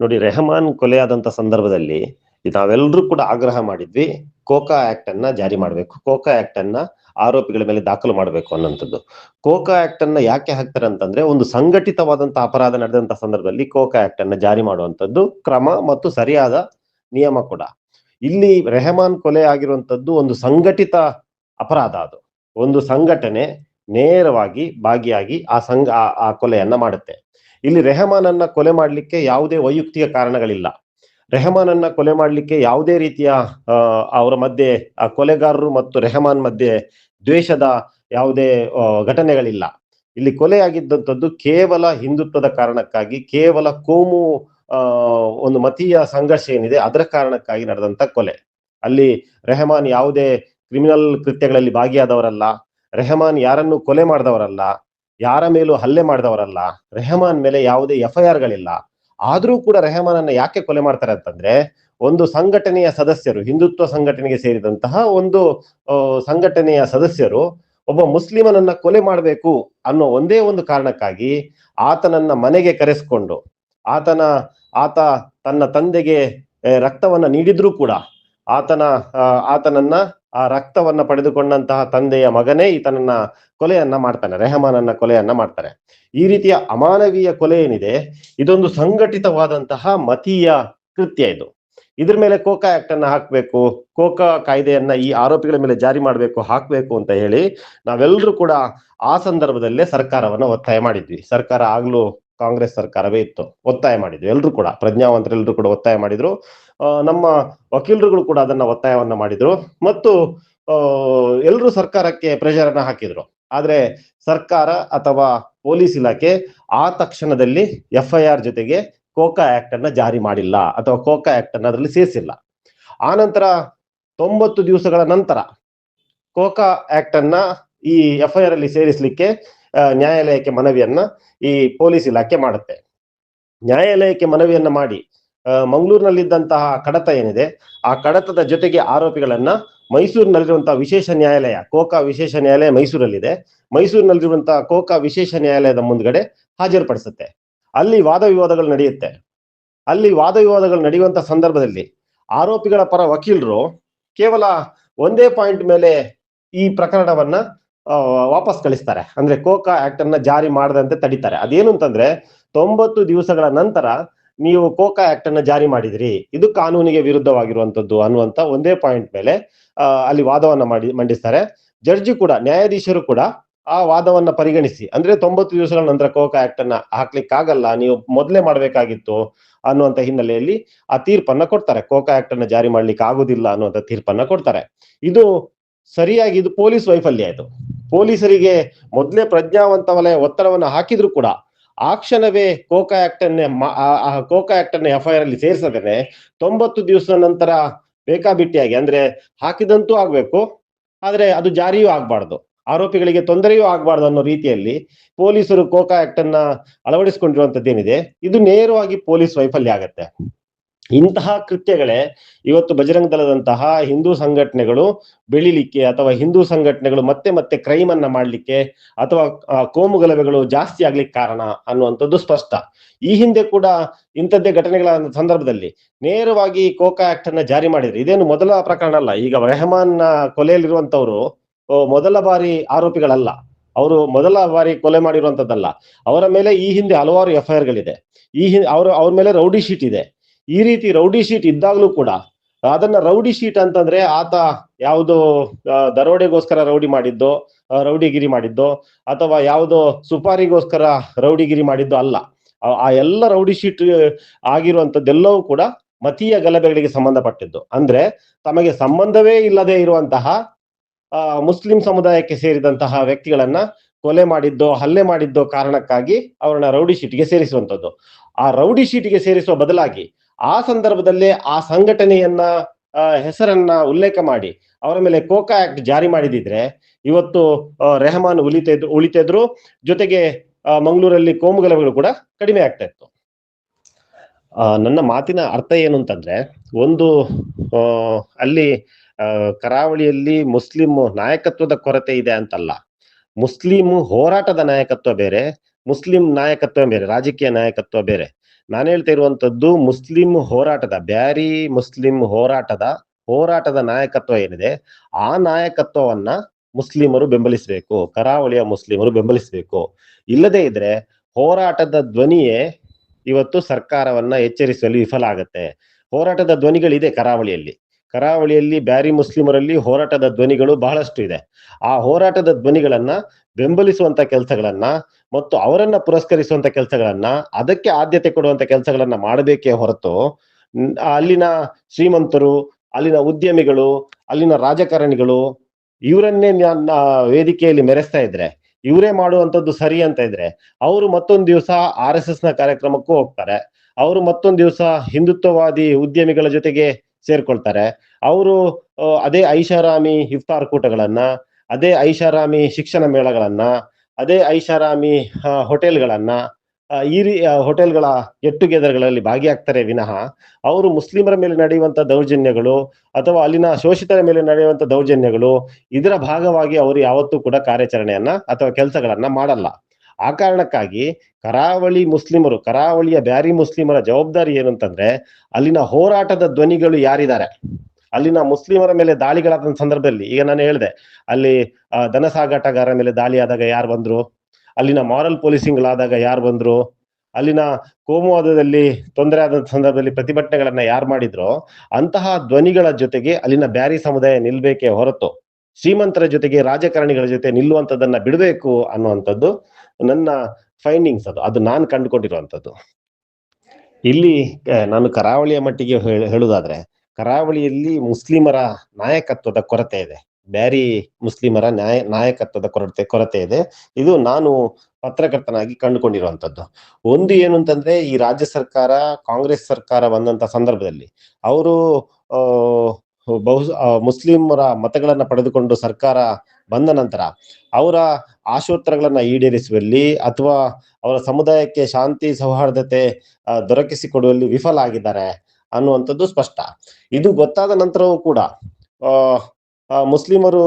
ನೋಡಿ, ರೆಹಮಾನ್ ಕೊಲೆಯಾದಂತ ಸಂದರ್ಭದಲ್ಲಿ ನಾವೆಲ್ಲರೂ ಕೂಡ ಆಗ್ರಹ ಮಾಡಿದ್ವಿ, ಕೋಕಾ ಆಕ್ಟ್ ಅನ್ನ ಜಾರಿ ಮಾಡಬೇಕು, ಕೋಕಾ ಆಕ್ಟ್ ಅನ್ನ ಆರೋಪಿಗಳ ಮೇಲೆ ದಾಖಲು ಮಾಡಬೇಕು ಅನ್ನೋಂಥದ್ದು ಕೋಕಾ ಆಕ್ಟ್ ಅನ್ನ ಯಾಕೆ ಹಾಕ್ತಾರೆ ಅಂತಂದ್ರೆ ಒಂದು ಸಂಘಟಿತವಾದಂತ ಅಪರಾಧ ನಡೆದಂತ ಸಂದರ್ಭದಲ್ಲಿ ಕೋಕಾ ಆಕ್ಟ್ ಅನ್ನ ಜಾರಿ ಮಾಡುವಂತದ್ದು ಕ್ರಮ ಮತ್ತು ಸರಿಯಾದ ನಿಯಮ ಕೂಡ. ಇಲ್ಲಿ ರೆಹಮಾನ್ ಕೊಲೆ ಆಗಿರುವಂತದ್ದು ಒಂದು ಸಂಘಟಿತ ಅಪರಾಧ ಅದು. ಒಂದು ಸಂಘಟನೆ ನೇರವಾಗಿ ಭಾಗಿಯಾಗಿ ಆ ಸಂಘ ಆ ಕೊಲೆಯನ್ನ ಮಾಡುತ್ತೆ. ಇಲ್ಲಿ ರೆಹಮಾನ್ ಅನ್ನ ಕೊಲೆ ಮಾಡಲಿಕ್ಕೆ ಯಾವುದೇ ವೈಯಕ್ತಿಕ ಕಾರಣಗಳಿಲ್ಲ. ರೆಹಮಾನ್ ಅನ್ನ ಕೊಲೆ ಮಾಡಲಿಕ್ಕೆ ಯಾವುದೇ ರೀತಿಯ ಅವರ ಮಧ್ಯೆ, ಆ, ಕೊಲೆಗಾರರು ಮತ್ತು ರೆಹಮಾನ್ ಮಧ್ಯೆ ದ್ವೇಷದ ಯಾವುದೇ ಘಟನೆಗಳಿಲ್ಲ. ಇಲ್ಲಿ ಕೊಲೆಯಾಗಿದ್ದಂಥದ್ದು ಕೇವಲ ಹಿಂದುತ್ವದ ಕಾರಣಕ್ಕಾಗಿ, ಕೇವಲ ಕೋಮು ಒಂದು ಮತೀಯ ಸಂಘರ್ಷ ಏನಿದೆ ಅದರ ಕಾರಣಕ್ಕಾಗಿ ನಡೆದಂತ ಕೊಲೆ. ಅಲ್ಲಿ ರೆಹಮಾನ್ ಯಾವುದೇ ಕ್ರಿಮಿನಲ್ ಕೃತ್ಯಗಳಲ್ಲಿ ಭಾಗಿಯಾದವರಲ್ಲ, ರೆಹಮಾನ್ ಯಾರನ್ನು ಕೊಲೆ ಮಾಡಿದವರಲ್ಲ ಯಾರ ಮೇಲೂ ಹಲ್ಲೆ ಮಾಡಿದವರಲ್ಲ, ರೆಹಮಾನ್ ಮೇಲೆ ಯಾವುದೇ ಎಫ್ ಐ ಆರ್ ಗಳಿಲ್ಲ ಆದ್ರೂ ಕೂಡ ರೆಹಮಾನನ್ನ ಯಾಕೆ ಕೊಲೆ ಮಾಡ್ತಾರೆ ಅಂತಂದ್ರೆ, ಒಂದು ಸಂಘಟನೆಯ ಸದಸ್ಯರು, ಹಿಂದುತ್ವ ಸಂಘಟನೆಗೆ ಸೇರಿದಂತಹ ಒಂದು ಸಂಘಟನೆಯ ಸದಸ್ಯರು ಒಬ್ಬ ಮುಸ್ಲಿಮನನ್ನ ಕೊಲೆ ಮಾಡಬೇಕು ಅನ್ನೋ ಒಂದೇ ಒಂದು ಕಾರಣಕ್ಕಾಗಿ ಆತನನ್ನ ಮನೆಗೆ ಕರೆಸ್ಕೊಂಡು, ಆತನ, ಆತ ತನ್ನ ತಂದೆಗೆ ರಕ್ತವನ್ನ ನೀಡಿದ್ರೂ ಕೂಡ ಆತನ ಆತನನ್ನ ಆ ರಕ್ತವನ್ನ ಪಡೆದುಕೊಂಡಂತಹ ತಂದೆಯ ಮಗನೇ ಈತನನ್ನ ಕೊಲೆಯನ್ನ ಮಾಡ್ತಾನೆ, ರೆಹಮಾನನ್ನ ಕೊಲೆಯನ್ನ ಮಾಡ್ತಾರೆ. ಈ ರೀತಿಯ ಅಮಾನವೀಯ ಕೊಲೆ ಏನಿದೆ, ಇದೊಂದು ಸಂಘಟಿತವಾದಂತಹ ಮತೀಯ ಕೃತ್ಯ ಇದು. ಇದ್ರ ಮೇಲೆ ಕೋಕಾ ಆಕ್ಟ್ ಅನ್ನ ಹಾಕ್ಬೇಕು, ಕೋಕಾ ಕಾಯ್ದೆಯನ್ನ ಈ ಆರೋಪಿಗಳ ಮೇಲೆ ಜಾರಿ ಮಾಡಬೇಕು, ಹಾಕ್ಬೇಕು ಅಂತ ಹೇಳಿ ನಾವೆಲ್ಲರೂ ಕೂಡ ಆ ಸಂದರ್ಭದಲ್ಲೇ ಸರ್ಕಾರವನ್ನ ಒತ್ತಾಯ ಮಾಡಿದ್ವಿ. ಸರ್ಕಾರ ಆಗ್ಲೂ ಕಾಂಗ್ರೆಸ್ ಸರ್ಕಾರವೇ ಇತ್ತು. ಒತ್ತಾಯ ಮಾಡಿದ್ರು. ಎಲ್ಲರೂ ಕೂಡ ಪ್ರಜ್ಞಾವಂತರೆಲ್ಲರೂ ಕೂಡ ಒತ್ತಾಯ ಮಾಡಿದ್ರು. ನಮ್ಮ ವಕೀಲರುಗಳು ಕೂಡ ಅದನ್ನ ಒತ್ತಾಯವನ್ನ ಮಾಡಿದ್ರು. ಮತ್ತು ಎಲ್ಲರೂ ಸರ್ಕಾರಕ್ಕೆ ಪ್ರೆಷರ್ ಅನ್ನ ಹಾಕಿದ್ರು. ಆದ್ರೆ ಸರ್ಕಾರ ಅಥವಾ ಪೊಲೀಸ್ ಇಲಾಖೆ ಆ ತಕ್ಷಣದಲ್ಲಿ ಎಫ್ ಐ ಆರ್ ಜೊತೆಗೆ ಕೋಕಾ ಆಕ್ಟ್ ಅನ್ನ ಜಾರಿ ಮಾಡಿಲ್ಲ ಅಥವಾ ಕೋಕಾ ಆಕ್ಟ್ ಅನ್ನ ಅದರಲ್ಲಿ ಸೇರಿಸಿಲ್ಲ. ಆ ನಂತರ ತೊಂಬತ್ತು ದಿವಸಗಳ ನಂತರ ಕೋಕಾ ಆಕ್ಟ್ ಅನ್ನ ಈ ಎಫ್ ಐ ಆರ್ ಅಲ್ಲಿ ಸೇರಿಸಲಿಕ್ಕೆ ನ್ಯಾಯಾಲಯಕ್ಕೆ ಮನವಿಯನ್ನ ಈ ಪೊಲೀಸ್ ಇಲಾಖೆ ಮಾಡುತ್ತೆ. ನ್ಯಾಯಾಲಯಕ್ಕೆ ಮನವಿಯನ್ನ ಮಾಡಿ ಮಂಗಳೂರಿನಲ್ಲಿದ್ದಂತಹ ಕಡತ ಏನಿದೆ, ಆ ಕಡತದ ಜೊತೆಗೆ ಆರೋಪಿಗಳನ್ನ ಮೈಸೂರಿನಲ್ಲಿರುವಂತಹ ವಿಶೇಷ ನ್ಯಾಯಾಲಯ, ಕೋಕಾ ವಿಶೇಷ ನ್ಯಾಯಾಲಯ ಮೈಸೂರಲ್ಲಿದೆ. ಮೈಸೂರಿನಲ್ಲಿರುವಂತಹ ಕೋಕಾ ವಿಶೇಷ ನ್ಯಾಯಾಲಯದ ಮುಂದ್ಗಡೆ ಹಾಜರುಪಡಿಸುತ್ತೆ. ಅಲ್ಲಿ ವಾದ ವಿವಾದಗಳು ನಡೆಯುತ್ತೆ. ಅಲ್ಲಿ ವಾದ ವಿವಾದಗಳು ನಡೆಯುವಂತ ಸಂದರ್ಭದಲ್ಲಿ ಆರೋಪಿಗಳ ಪರ ವಕೀಲರು ಕೇವಲ ಒಂದೇ ಪಾಯಿಂಟ್ ಮೇಲೆ ಈ ಪ್ರಕರಣವನ್ನ ವಾಪಸ್ ಕಳಿಸ್ತಾರೆ. ಅಂದ್ರೆ ಕೋಕಾ ಆಕ್ಟ್ ಅನ್ನ ಜಾರಿ ಮಾಡದಂತೆ ತಡಿತಾರೆ. ಅದೇನು ಅಂತಂದ್ರೆ ತೊಂಬತ್ತು ದಿವಸಗಳ ನಂತರ ನೀವು ಕೋಕಾ ಆಕ್ಟ್ ಅನ್ನ ಜಾರಿ ಮಾಡಿದ್ರಿ. ಇದು ಕಾನೂನಿಗೆ ವಿರುದ್ಧವಾಗಿರುವಂತದ್ದು ಅನ್ನುವಂತ ಒಂದೇ ಪಾಯಿಂಟ್ ಮೇಲೆ ಅಲ್ಲಿ ವಾದವನ್ನ ಮಾಡಿ, ಮಂಡಿಸ್ತಾರೆ. ಜಡ್ಜಿ ಕೂಡ, ನ್ಯಾಯಾಧೀಶರು ಕೂಡ ಆ ವಾದವನ್ನ ಪರಿಗಣಿಸಿ. ಅಂದ್ರೆ ತೊಂಬತ್ತು ದಿವಸಗಳ ನಂತರ ಕೋಕಾ ಆಕ್ಟ್ ಅನ್ನ ಹಾಕ್ಲಿಕ್ಕಾಗಲ್ಲ, ನೀವು ಮೊದಲೇ ಮಾಡ್ಬೇಕಾಗಿತ್ತು ಅನ್ನುವಂತ ಹಿನ್ನೆಲೆಯಲ್ಲಿ ಆ ತೀರ್ಪನ್ನ ಕೊಡ್ತಾರೆ. ಕೋಕಾ ಆಕ್ಟ್ ಅನ್ನ ಜಾರಿ ಮಾಡ್ಲಿಕ್ಕೆ ಆಗುದಿಲ್ಲ ಅನ್ನುವಂತ ತೀರ್ಪನ್ನ ಕೊಡ್ತಾರೆ. ಇದು ಸರಿಯಾಗಿ, ಇದು ಪೊಲೀಸ್ ವೈಫಲ್ಯ ಇದು. ಪೊಲೀಸರಿಗೆ ಮೊದಲೇ ಪ್ರಜ್ಞಾವಂತ ವಲಯ ಒತ್ತಡವನ್ನು ಹಾಕಿದ್ರು ಕೂಡ ಆ ಕ್ಷಣವೇ ಕೋಕಾ ಆಕ್ಟ್ ಅನ್ನೇ ಕೋಕಾ ಆಕ್ಟ್ ಅನ್ನ ಎಫ್ ಐ ಆರ್ ಅಲ್ಲಿ ಸೇರಿಸದೇನೆ. ತೊಂಬತ್ತು ದಿವಸದ ನಂತರ ಬೇಕಾಬಿಟ್ಟಿಯಾಗಿ, ಅಂದ್ರೆ ಹಾಕಿದಂತೂ ಆಗ್ಬೇಕು, ಆದ್ರೆ ಅದು ಜಾರಿಯೂ ಆಗ್ಬಾರ್ದು. ಆರೋಪಿಗಳಿಗೆ ತೊಂದರೆಯೂ ಆಗ್ಬಾರ್ದು ಅನ್ನೋ ರೀತಿಯಲ್ಲಿ ಪೊಲೀಸರು ಕೋಕಾ ಆಕ್ಟ್ ಅನ್ನ ಅಳವಡಿಸಿಕೊಂಡಿರುವಂತದ್ದೇನಿದೆ, ಇದು ನೇರವಾಗಿ ಪೊಲೀಸ್ ವೈಫಲ್ಯ ಆಗತ್ತೆ. ಇಂತಹ ಕೃತ್ಯಗಳೇ ಇವತ್ತು ಬಜರಂಗ ದಳದಂತಹ ಹಿಂದೂ ಸಂಘಟನೆಗಳು ಬೆಳಿಲಿಕ್ಕೆ ಅಥವಾ ಹಿಂದೂ ಸಂಘಟನೆಗಳು ಮತ್ತೆ ಮತ್ತೆ ಕ್ರೈಮ್ ಅನ್ನ ಮಾಡ್ಲಿಕ್ಕೆ ಅಥವಾ ಕೋಮು ಗಲಭೆಗಳು ಜಾಸ್ತಿ ಆಗ್ಲಿಕ್ಕೆ ಕಾರಣ ಅನ್ನುವಂಥದ್ದು ಸ್ಪಷ್ಟ. ಈ ಹಿಂದೆ ಕೂಡ ಇಂಥದ್ದೇ ಘಟನೆಗಳ ಸಂದರ್ಭದಲ್ಲಿ ನೇರವಾಗಿ ಕೋಕಾ ಆಕ್ಟ್ ಅನ್ನ ಜಾರಿ ಮಾಡಿದ್ರು. ಇದೇನು ಮೊದಲ ಪ್ರಕರಣ ಅಲ್ಲ. ಈಗ ರೆಹಮಾನ್ ಕೊಲೆಯಲ್ಲಿರುವಂತವ್ರು ಮೊದಲ ಬಾರಿ ಆರೋಪಿಗಳಲ್ಲ. ಅವರು ಮೊದಲ ಬಾರಿ ಕೊಲೆ ಮಾಡಿರುವಂತದ್ದಲ್ಲ ಅವರ ಮೇಲೆ ಈ ಹಿಂದೆ ಹಲವಾರು ಎಫ್ ಐ ಆರ್ ಗಳಿದೆ ಈ ಹಿಂದೆ ಅವ್ರ ಅವ್ರ ಮೇಲೆ ರೌಡಿ ಶೀಟ್ ಇದೆ. ಈ ರೀತಿ ರೌಡಿ ಶೀಟ್ ಇದ್ದಾಗ್ಲೂ ಕೂಡ, ಅದನ್ನ ರೌಡಿ ಶೀಟ್ ಅಂತಂದ್ರೆ ಆತ ಯಾವುದೋ ದರೋಡೆಗೋಸ್ಕರ ರೌಡಿ ಮಾಡಿದ್ದೋ ರೌಡಿಗಿರಿ ಮಾಡಿದ್ದೋ, ಅಥವಾ ಯಾವುದೋ ಸುಪಾರಿಗೋಸ್ಕರ ರೌಡಿಗಿರಿ ಮಾಡಿದ್ದೋ ಅಲ್ಲ. ಆ- ಎಲ್ಲ ರೌಡಿ ಶೀಟ್ ಆಗಿರುವಂತದ್ದೆಲ್ಲವೂ ಕೂಡ ಮತೀಯ ಗಲಭೆಗಳಿಗೆ ಸಂಬಂಧಪಟ್ಟಿದ್ದು. ಅಂದ್ರೆ ತಮಗೆ ಸಂಬಂಧವೇ ಇಲ್ಲದೆ ಇರುವಂತಹ ಮುಸ್ಲಿಂ ಸಮುದಾಯಕ್ಕೆ ಸೇರಿದಂತಹ ವ್ಯಕ್ತಿಗಳನ್ನ ಕೊಲೆ ಮಾಡಿದ್ದೋ, ಹಲ್ಲೆ ಮಾಡಿದ್ದೋ ಕಾರಣಕ್ಕಾಗಿ ಅವರನ್ನ ರೌಡಿ ಶೀಟ್ಗೆ ಸೇರಿಸುವಂತದ್ದು ಆ ರೌಡಿ ಶೀಟ್ಗೆ ಸೇರಿಸುವ ಬದಲಾಗಿ ಆ ಸಂದರ್ಭದಲ್ಲಿ ಆ ಸಂಘಟನೆಯನ್ನ ಹೆಸರನ್ನ ಉಲ್ಲೇಖ ಮಾಡಿ, ಅವರ ಮೇಲೆ ಕೋಕಾ ಆಕ್ಟ್ ಜಾರಿ ಮಾಡಿದಿದ್ರೆ, ಇವತ್ತು ರೆಹಮಾನ್ ಉಳಿತಿದ್ರು ಉಳಿತಿದ್ರು, ಜೊತೆಗೆ ಮಂಗಳೂರಲ್ಲಿ ಕೋಮುಗಲಭೆಗಳು ಕೂಡ ಕಡಿಮೆ ಆಗ್ತಾ ಇತ್ತು. ನನ್ನ ಮಾತಿನ ಅರ್ಥ ಏನು ಅಂತಂದ್ರೆ, ಒಂದು ಅಲ್ಲಿ ಕರಾವಳಿಯಲ್ಲಿ ಮುಸ್ಲಿಂ ನಾಯಕತ್ವದ ಕೊರತೆ ಇದೆ ಅಂತಲ್ಲ. ಮುಸ್ಲಿಂ ಹೋರಾಟದ ನಾಯಕತ್ವ ಬೇರೆ, ಮುಸ್ಲಿಂ ನಾಯಕತ್ವ ಬೇರೆ, ರಾಜಕೀಯ ನಾಯಕತ್ವ ಬೇರೆ. ನಾನು ಹೇಳ್ತಾ ಇರುವಂತದ್ದು ಮುಸ್ಲಿಂ ಹೋರಾಟದ, ಬ್ಯಾರಿ ಮುಸ್ಲಿಂ ಹೋರಾಟದ ಹೋರಾಟದ ನಾಯಕತ್ವ ಏನಿದೆ, ಆ ನಾಯಕತ್ವವನ್ನ ಮುಸ್ಲಿಮರು ಬೆಂಬಲಿಸಬೇಕು, ಕರಾವಳಿಯ ಮುಸ್ಲಿಮರು ಬೆಂಬಲಿಸಬೇಕು. ಇಲ್ಲದೇ ಇದ್ರೆ ಹೋರಾಟದ ಧ್ವನಿಯೇ ಇವತ್ತು ಸರ್ಕಾರವನ್ನ ಎಚ್ಚರಿಸುವಲ್ಲಿ ವಿಫಲ ಆಗತ್ತೆ. ಹೋರಾಟದ ಧ್ವನಿಗಳಿದೆ ಕರಾವಳಿಯಲ್ಲಿ. ಕರಾವಳಿಯಲ್ಲಿ ಬ್ಯಾರಿ ಮುಸ್ಲಿಮರಲ್ಲಿ ಹೋರಾಟದ ಧ್ವನಿಗಳು ಬಹಳಷ್ಟು ಇದೆ. ಆ ಹೋರಾಟದ ಧ್ವನಿಗಳನ್ನ ಬೆಂಬಲಿಸುವಂತ ಕೆಲಸಗಳನ್ನ ಮತ್ತು ಅವರನ್ನ ಪುರಸ್ಕರಿಸುವಂತ ಕೆಲಸಗಳನ್ನ, ಅದಕ್ಕೆ ಆದ್ಯತೆ ಕೊಡುವಂತ ಕೆಲಸಗಳನ್ನ ಮಾಡಬೇಕೇ ಹೊರತು ಅಲ್ಲಿನ ಶ್ರೀಮಂತರು, ಅಲ್ಲಿನ ಉದ್ಯಮಿಗಳು, ಅಲ್ಲಿನ ರಾಜಕಾರಣಿಗಳು ಇವರನ್ನೇ ವೇದಿಕೆಯಲ್ಲಿ ಮೆರೆಸ್ತಾ ಇದ್ರೆ, ಇವರೇ ಮಾಡುವಂತದ್ದು ಸರಿ ಅಂತ ಇದ್ರೆ, ಅವರು ಮತ್ತೊಂದು ದಿವಸ ಆರ್ ಎಸ್ ಎಸ್ನ ಕಾರ್ಯಕ್ರಮಕ್ಕೂ ಹೋಗ್ತಾರೆ. ಅವರು ಮತ್ತೊಂದು ದಿವಸ ಹಿಂದುತ್ವವಾದಿ ಉದ್ಯಮಿಗಳ ಜೊತೆಗೆ ಸೇರ್ಕೊಳ್ತಾರೆ. ಅವರು ಅದೇ ಐಷಾರಾಮಿ ಇಫ್ತಾರ್ ಕೂಟಗಳನ್ನ, ಅದೇ ಐಷಾರಾಮಿ ಶಿಕ್ಷಣ ಮೇಳಗಳನ್ನ, ಅದೇ ಐಷಾರಾಮಿ ಹೋಟೆಲ್ಗಳನ್ನ ಈ ರೀ ಹೋಟೆಲ್ಗಳ ಗೆಟ್ ಟುಗೆದರ್ಗಳಲ್ಲಿ ಭಾಗಿಯಾಗ್ತಾರೆ ವಿನಃ, ಅವರು ಮುಸ್ಲಿಮರ ಮೇಲೆ ನಡೆಯುವಂತ ದೌರ್ಜನ್ಯಗಳು ಅಥವಾ ಅಲ್ಲಿನ ಶೋಷಿತರ ಮೇಲೆ ನಡೆಯುವಂತ ದೌರ್ಜನ್ಯಗಳು, ಇದರ ಭಾಗವಾಗಿ ಅವರು ಯಾವತ್ತೂ ಕೂಡ ಕಾರ್ಯಾಚರಣೆಯನ್ನ ಅಥವಾ ಕೆಲಸಗಳನ್ನ ಮಾಡಲ್ಲ. ಆ ಕಾರಣಕ್ಕಾಗಿ ಕರಾವಳಿ ಮುಸ್ಲಿಮರು ಕರಾವಳಿಯ ಬ್ಯಾರಿ ಮುಸ್ಲಿಮರ ಜವಾಬ್ದಾರಿ ಏನು ಅಂತಂದ್ರೆ ಅಲ್ಲಿನ ಹೋರಾಟದ ಧ್ವನಿಗಳು ಯಾರಿದ್ದಾರೆ? ಅಲ್ಲಿನ ಮುಸ್ಲಿಮರ ಮೇಲೆ ದಾಳಿಗಳಾದ ಸಂದರ್ಭದಲ್ಲಿ ಈಗ ನಾನು ಹೇಳಿದೆ ಅಲ್ಲಿ ಆ, ದನ ಸಾಗಾಟಗಾರರ ಮೇಲೆ ದಾಳಿ ಆದಾಗ ಯಾರು ಬಂದ್ರು? ಅಲ್ಲಿನ ಮಾರಲ್ ಪೊಲೀಸಿಂಗ್ಗಳಾದಾಗ ಯಾರು ಬಂದ್ರು? ಅಲ್ಲಿನ ಕೋಮುವಾದದಲ್ಲಿ ತೊಂದರೆ ಆದ ಸಂದರ್ಭದಲ್ಲಿ ಪ್ರತಿಭಟನೆಗಳನ್ನ ಯಾರು ಮಾಡಿದ್ರು ಅಂತಹ ಧ್ವನಿಗಳ ಜೊತೆಗೆ ಅಲ್ಲಿನ ಬ್ಯಾರಿ ಸಮುದಾಯ ನಿಲ್ಬೇಕೇ ಹೊರತು. ಶ್ರೀಮಂತರ ಜೊತೆಗೆ ರಾಜಕಾರಣಿಗಳ ಜೊತೆ ನಿಲ್ಲುವಂಥದ್ದನ್ನ ಬಿಡಬೇಕು ಅನ್ನುವಂಥದ್ದು ನನ್ನ ಫೈಂಡಿಂಗ್ಸ್ ಅದು. ಅದು ನಾನು ಕಂಡುಕೊಂಡಿರುವಂಥದ್ದು. ಇಲ್ಲಿ ನಾನು ಕರಾವಳಿಯ ಮಟ್ಟಿಗೆ ಹೇಳುದಾದ್ರೆ ಹೇಳುವುದಾದ್ರೆ ಕರಾವಳಿಯಲ್ಲಿ ಮುಸ್ಲಿಮರ ನಾಯಕತ್ವದ ಕೊರತೆ ಇದೆ. ಬ್ಯಾರಿ ಮುಸ್ಲಿಮರ ನ್ಯಾಯ, ನಾಯಕತ್ವದ ಕೊರತೆ ಕೊರತೆ ಇದೆ. ಇದು ನಾನು ಪತ್ರಕರ್ತನಾಗಿ ಕಂಡುಕೊಂಡಿರುವಂತದ್ದು ಒಂದು ಏನು ಅಂತಂದ್ರೆ, ಈ ರಾಜ್ಯ ಸರ್ಕಾರ, ಕಾಂಗ್ರೆಸ್ ಸರ್ಕಾರ ಬಂದಂತ ಸಂದರ್ಭದಲ್ಲಿ, ಅವರು ಬಹು ಮುಸ್ಲಿಮರ ಮತಗಳನ್ನು ಪಡೆದುಕೊಂಡು ಸರ್ಕಾರ ಬಂದ ನಂತರ ಅವರ ಆಶೋತ್ತರಗಳನ್ನು ಈಡೇರಿಸುವಲ್ಲಿ ಅಥವಾ ಅವರ ಸಮುದಾಯಕ್ಕೆ ಶಾಂತಿ, ಸೌಹಾರ್ದತೆ ದೊರಕಿಸಿಕೊಡುವಲ್ಲಿ ವಿಫಲ ಆಗಿದ್ದಾರೆ ಅನ್ನುವಂಥದ್ದು ಸ್ಪಷ್ಟ. ಇದು ಗೊತ್ತಾದ ನಂತರವೂ ಕೂಡ ಮುಸ್ಲಿಮರು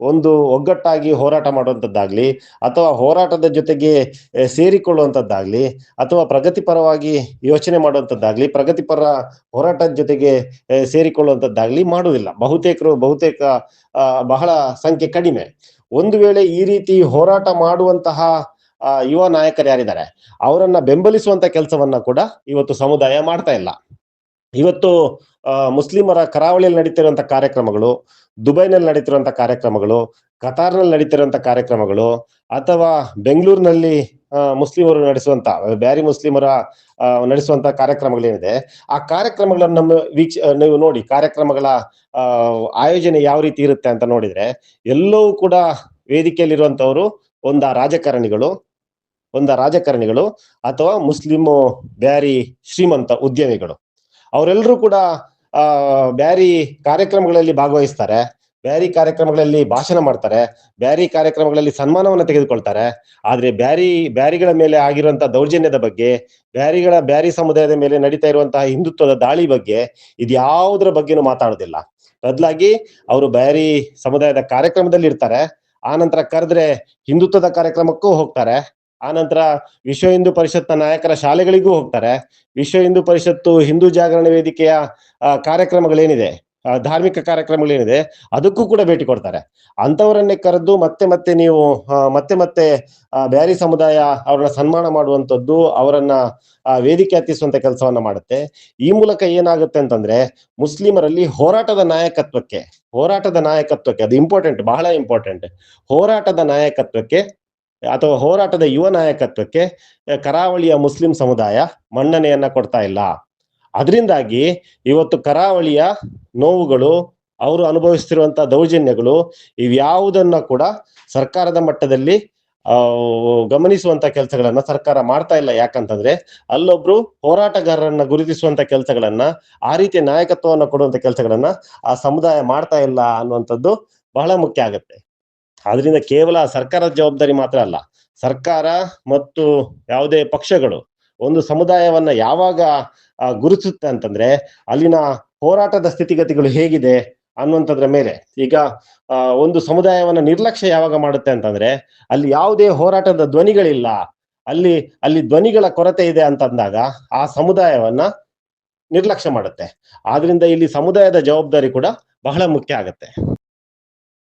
ಒಂದು ಒಗ್ಗಟ್ಟಾಗಿ ಹೋರಾಟ ಮಾಡುವಂಥದ್ದಾಗಲಿ, ಅಥವಾ ಹೋರಾಟದ ಜೊತೆಗೆ ಸೇರಿಕೊಳ್ಳುವಂಥದ್ದಾಗಲಿ, ಅಥವಾ ಪ್ರಗತಿಪರವಾಗಿ ಯೋಚನೆ ಮಾಡುವಂಥದ್ದಾಗಲಿ, ಪ್ರಗತಿಪರ ಹೋರಾಟದ ಜೊತೆಗೆ ಸೇರಿಕೊಳ್ಳುವಂಥದ್ದಾಗ್ಲಿ ಮಾಡುವುದಿಲ್ಲ. ಬಹುತೇಕರು, ಬಹುತೇಕ ಬಹಳ ಸಂಖ್ಯೆ ಕಡಿಮೆ. ಒಂದು ವೇಳೆ ಈ ರೀತಿ ಹೋರಾಟ ಮಾಡುವಂತಹ ಯುವ ನಾಯಕರು ಯಾರಿದ್ದಾರೆ, ಅವರನ್ನ ಬೆಂಬಲಿಸುವಂತ ಕೆಲಸವನ್ನ ಕೂಡ ಇವತ್ತು ಸಮುದಾಯ ಮಾಡ್ತಾ ಇಲ್ಲ. ಇವತ್ತು ಮುಸ್ಲಿಮರ ಕರಾವಳಿಯಲ್ಲಿ ನಡೀತಿರುವಂತ ಕಾರ್ಯಕ್ರಮಗಳು, ದುಬೈನಲ್ಲಿ ನಡೀತಿರುವಂತ ಕಾರ್ಯಕ್ರಮಗಳು, ಕತಾರ್ನಲ್ಲಿ ನಡೀತಿರುವಂತ ಕಾರ್ಯಕ್ರಮಗಳು, ಅಥವಾ ಬೆಂಗಳೂರಿನಲ್ಲಿ ಮುಸ್ಲಿಮರು ನಡೆಸುವಂತ ಬ್ಯಾರಿ ಮುಸ್ಲಿಮರ ನಡೆಸುವಂತ ಕಾರ್ಯಕ್ರಮಗಳೇನಿದೆ, ಆ ಕಾರ್ಯಕ್ರಮಗಳನ್ನು ನಮ್ಮ ವೀಕ್ಷ ನೀವು ನೋಡಿ, ಕಾರ್ಯಕ್ರಮಗಳ ಆಯೋಜನೆ ಯಾವ ರೀತಿ ಇರುತ್ತೆ ಅಂತ ನೋಡಿದ್ರೆ, ಎಲ್ಲವೂ ಕೂಡ ವೇದಿಕೆಯಲ್ಲಿರುವಂತವರು ಒಂದ ರಾಜಕಾರಣಿಗಳು ಒಂದ ರಾಜಕಾರಣಿಗಳು ಅಥವಾ ಮುಸ್ಲಿಮು ಬ್ಯಾರಿ ಶ್ರೀಮಂತ ಉದ್ಯಮಿಗಳು. ಅವರೆಲ್ಲರೂ ಕೂಡ ಬ್ಯಾರಿ ಕಾರ್ಯಕ್ರಮಗಳಲ್ಲಿ ಭಾಗವಹಿಸ್ತಾರೆ. ಬ್ಯಾರಿ ಕಾರ್ಯಕ್ರಮಗಳಲ್ಲಿ ಭಾಷಣ ಮಾಡ್ತಾರೆ. ಬ್ಯಾರಿ ಕಾರ್ಯಕ್ರಮಗಳಲ್ಲಿ ಸನ್ಮಾನವನ್ನ ತೆಗೆದುಕೊಳ್ತಾರೆ. ಆದ್ರೆ ಬ್ಯಾರಿ, ಬ್ಯಾರಿಗಳ ಮೇಲೆ ಆಗಿರುವಂತ ದೌರ್ಜನ್ಯದ ಬಗ್ಗೆ, ಬ್ಯಾರಿಗಳ, ಬ್ಯಾರಿ ಸಮುದಾಯದ ಮೇಲೆ ನಡೀತಾ ಇರುವಂತಹ ಹಿಂದುತ್ವದ ದಾಳಿ ಬಗ್ಗೆ ಇದ್ಯಾವುದರ ಬಗ್ಗೆನೂ ಮಾತಾಡೋದಿಲ್ಲ. ಬದಲಾಗಿ ಅವರು ಬ್ಯಾರಿ ಸಮುದಾಯದ ಕಾರ್ಯಕ್ರಮದಲ್ಲಿ ಇರ್ತಾರೆ ಆ ನಂತರ ಕರೆದ್ರೆ ಹಿಂದುತ್ವದ ಕಾರ್ಯಕ್ರಮಕ್ಕೂ ಹೋಗ್ತಾರೆ. ಆ ನಂತರ ವಿಶ್ವ ಹಿಂದೂ ಪರಿಷತ್ನ ನಾಯಕರ ಶಾಲೆಗಳಿಗೂ ಹೋಗ್ತಾರೆ. ವಿಶ್ವ ಹಿಂದೂ ಪರಿಷತ್ತು ಹಿಂದೂ ಜಾಗರಣ ವೇದಿಕೆಯ ಕಾರ್ಯಕ್ರಮಗಳೇನಿದೆ ಧಾರ್ಮಿಕ ಕಾರ್ಯಕ್ರಮಗಳೇನಿದೆ, ಅದಕ್ಕೂ ಕೂಡ ಭೇಟಿ ಕೊಡ್ತಾರೆ. ಅಂಥವರನ್ನೇ ಕರೆದು ಮತ್ತೆ ಮತ್ತೆ ನೀವು ಮತ್ತೆ ಮತ್ತೆ ಬ್ಯಾರಿ ಸಮುದಾಯ ಅವರನ್ನ ಸನ್ಮಾನ ಮಾಡುವಂಥದ್ದು ಅವರನ್ನ ವೇದಿಕೆ ಹತ್ತಿಸುವಂತ ಕೆಲಸವನ್ನ ಮಾಡುತ್ತೆ. ಈ ಮೂಲಕ ಏನಾಗುತ್ತೆ ಅಂತಂದ್ರೆ ಮುಸ್ಲಿಮರಲ್ಲಿ ಹೋರಾಟದ ನಾಯಕತ್ವಕ್ಕೆ ಹೋರಾಟದ ನಾಯಕತ್ವಕ್ಕೆ, ಅದು ಇಂಪಾರ್ಟೆಂಟ್ ಬಹಳ ಇಂಪಾರ್ಟೆಂಟ್ ಹೋರಾಟದ ನಾಯಕತ್ವಕ್ಕೆ ಅಥವಾ ಹೋರಾಟದ ಯುವ ನಾಯಕತ್ವಕ್ಕೆ ಕರಾವಳಿಯ ಮುಸ್ಲಿಂ ಸಮುದಾಯ ಮನ್ನಣೆಯನ್ನ ಕೊಡ್ತಾ ಇಲ್ಲ. ಅದರಿಂದಾಗಿ ಇವತ್ತು ಕರಾವಳಿಯ ನೋವುಗಳು, ಅವರು ಅನುಭವಿಸ್ತಿರುವಂತಹ ದೌರ್ಜನ್ಯಗಳು ಇವ್ಯಾವುದನ್ನ ಕೂಡ ಸರ್ಕಾರದ ಮಟ್ಟದಲ್ಲಿ ಗಮನಿಸುವಂತ ಕೆಲಸಗಳನ್ನ ಸರ್ಕಾರ ಮಾಡ್ತಾ ಇಲ್ಲ. ಯಾಕಂತಂದ್ರೆ ಅಲ್ಲೊಬ್ರು ಹೋರಾಟಗಾರರನ್ನ ಗುರುತಿಸುವಂತ ಕೆಲಸಗಳನ್ನ, ಆ ರೀತಿಯ ನಾಯಕತ್ವವನ್ನು ಕೊಡುವಂತ ಕೆಲಸಗಳನ್ನ ಆ ಸಮುದಾಯ ಮಾಡ್ತಾ ಇಲ್ಲ ಅನ್ನುವಂಥದ್ದು ಬಹಳ ಮುಖ್ಯ ಆಗುತ್ತೆ. ಆದ್ರಿಂದ ಕೇವಲ ಸರ್ಕಾರದ ಜವಾಬ್ದಾರಿ ಮಾತ್ರ ಅಲ್ಲ, ಸರ್ಕಾರ ಮತ್ತು ಯಾವುದೇ ಪಕ್ಷಗಳು ಒಂದು ಸಮುದಾಯವನ್ನ ಯಾವಾಗ ಗುರುತಿಸುತ್ತೆ ಅಂತಂದ್ರೆ ಅಲ್ಲಿನ ಹೋರಾಟದ ಸ್ಥಿತಿಗತಿಗಳು ಹೇಗಿದೆ ಅನ್ನುವಂಥದ್ರ ಮೇಲೆ. ಈಗ ಒಂದು ಸಮುದಾಯವನ್ನ ನಿರ್ಲಕ್ಷ್ಯ ಯಾವಾಗ ಮಾಡುತ್ತೆ ಅಂತಂದ್ರೆ ಅಲ್ಲಿ ಯಾವುದೇ ಹೋರಾಟದ ಧ್ವನಿಗಳಿಲ್ಲ, ಅಲ್ಲಿ ಅಲ್ಲಿ ಧ್ವನಿಗಳ ಕೊರತೆ ಇದೆ ಅಂತಂದಾಗ ಆ ಸಮುದಾಯವನ್ನ ನಿರ್ಲಕ್ಷ್ಯ ಮಾಡುತ್ತೆ. ಆದ್ರಿಂದ ಇಲ್ಲಿ ಸಮುದಾಯದ ಜವಾಬ್ದಾರಿ ಕೂಡ ಬಹಳ ಮುಖ್ಯ ಆಗತ್ತೆ.